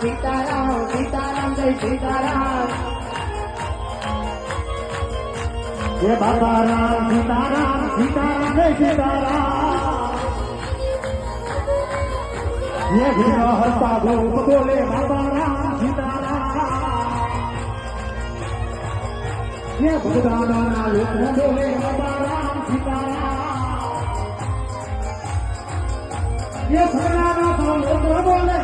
સીતારામ હે બાબા રામ, સીતારામ સીતારામ, જય સીતારામ. હે વિઘ્ન હરતા ભૂપ બોલે બાબા રામ, સીતારામ. હે ભગવાનના લોકો બોલે બાબા રામ, સીતારામ. હે ભગવાનના લોકો બોલે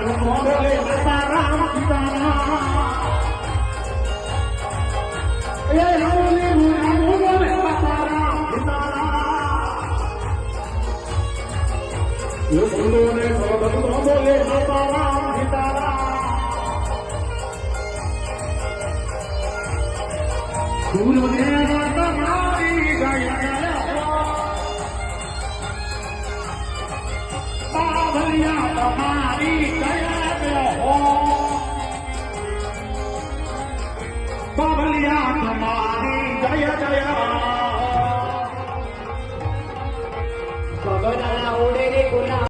લોકો બોલે બાબા રામ સીતારામ હિન્દુઓને સૌધંધો બોલે તારા હિતારા ગુરુદેવ તમારી ગયા પાવરિયા તમારી ગયા હો પાવલિયા તમારી ગયા ગયા go